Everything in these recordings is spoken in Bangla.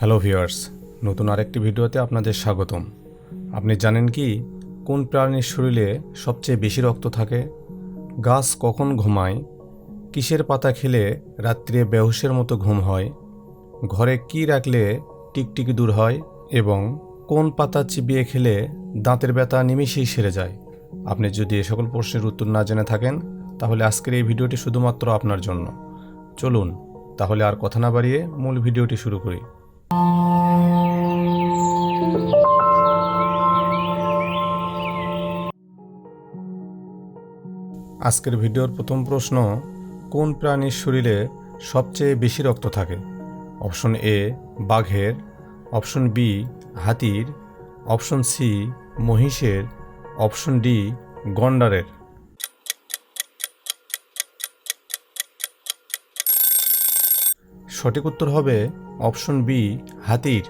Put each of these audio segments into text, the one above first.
হ্যালো ভিউয়ার্স, নতুন আরেকটি ভিডিওতে আপনাদের স্বাগতম। আপনি জানেন কি, কোন প্রাণীর শরীরে সবচেয়ে বেশি রক্ত থাকে? গাছ কখন ঘুমায়? কিসের পাতা খেলে রাত্রে বেহুশের মতো ঘুম হয়? ঘরে কি রাখলে টিকটিকি দূর হয়? এবং কোন পাতা চিবিয়ে খেলে দাঁতের ব্যথা নিমিষেই সেরে যায়? আপনি যদি এ সকল প্রশ্নের উত্তর না জেনে থাকেন, তাহলে আজকের এই ভিডিওটি শুধুমাত্র আপনার জন্য। চলুন, তাহলে আর কথা না বাড়িয়ে মূল ভিডিওটি শুরু করি। আজকের ভিডিওর প্রথম প্রশ্ন, কোন প্রাণীর শরীরে সবচেয়ে বেশি রক্ত থাকে? অপশন এ, বাঘের। অপশন বি, হাতির। অপশন সি, মহিষের। অপশন ডি, গন্ডারের। সঠিক উত্তর হবে অপশন বি, হাতির।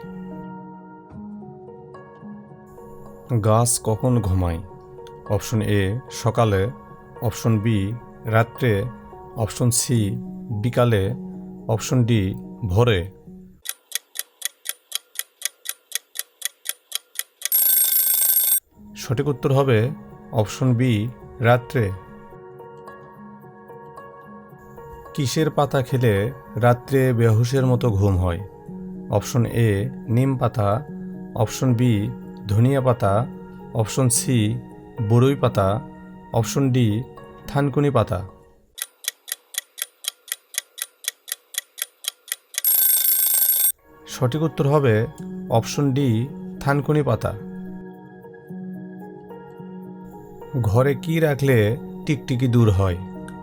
গাছ কখন ঘুমায়? অপশন এ, সকালে। অপশন বি, রাত্রে। অপশন সি, বিকালে। অপশন ডি, ভোরে। সঠিক উত্তর হবে অপশন বি, রাত্রে। কিসের পাতা খেলে রাত্রে বেহুশের মতো ঘুম হয়? অপশন এ, নিম পাতা। অপশন বি, ধনিয়া পাতা। অপশন সি বড়ই পাতা। অপশন ডি, থানকুনি পাতা। সঠিক উত্তর হবে অপশন ডি, থানকুনি পাতা। ঘরে কি রাখলে টিকটিকি দূর হয়?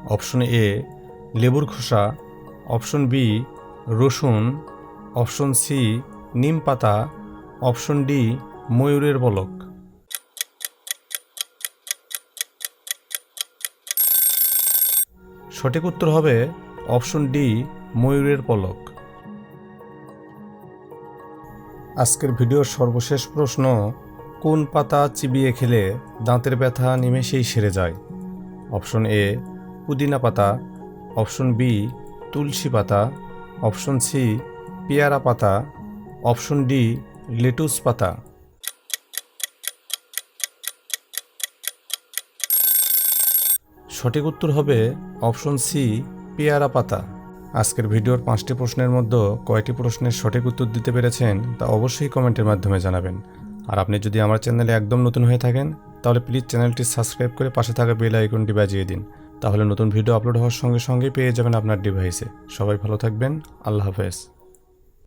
অপশন এ লেবুর খোসা, অপশন বি রসুন, অপশন সি নিম পাতা, অপশন ডি ময়ূরের বলক। সঠিক উত্তর হবে অপশন ডি ময়ূরের পলক। আজকের ভিডিওর সর্বশেষ প্রশ্ন, কোন পাতা চিবিয়ে খেলে দাঁতের ব্যথা নিমেষেই সেরে যায়? অপশন এ, পুদিনা পাতা অপশন বি, তুলসী পাতা। অপশন সি, পেয়ারা পাতা। অপশন ডি, লেটুস পাতা। সঠিক উত্তর হবে অপশন সি, পেয়ারা পাতা। আজকের ভিডিওর পাঁচটি প্রশ্নের মধ্যে কয়টি প্রশ্নের সঠিক উত্তর দিতে পেরেছেন তা অবশ্যই কমেন্টের মাধ্যমে জানাবেন। আর আপনি যদি আমার চ্যানেলে একদম নতুন হয়ে থাকেন, তাহলে প্লিজ চ্যানেলটি সাবস্ক্রাইব করে পাশে থাকা বেল আইকনটি বাজিয়ে দিন। তাহলে নতুন ভিডিও আপলোড হওয়ার সঙ্গে সঙ্গে পেয়ে যাবেন আপনার ডিভাইসে সবাই ভালো থাকবেন। আল্লাহ হাফেজ।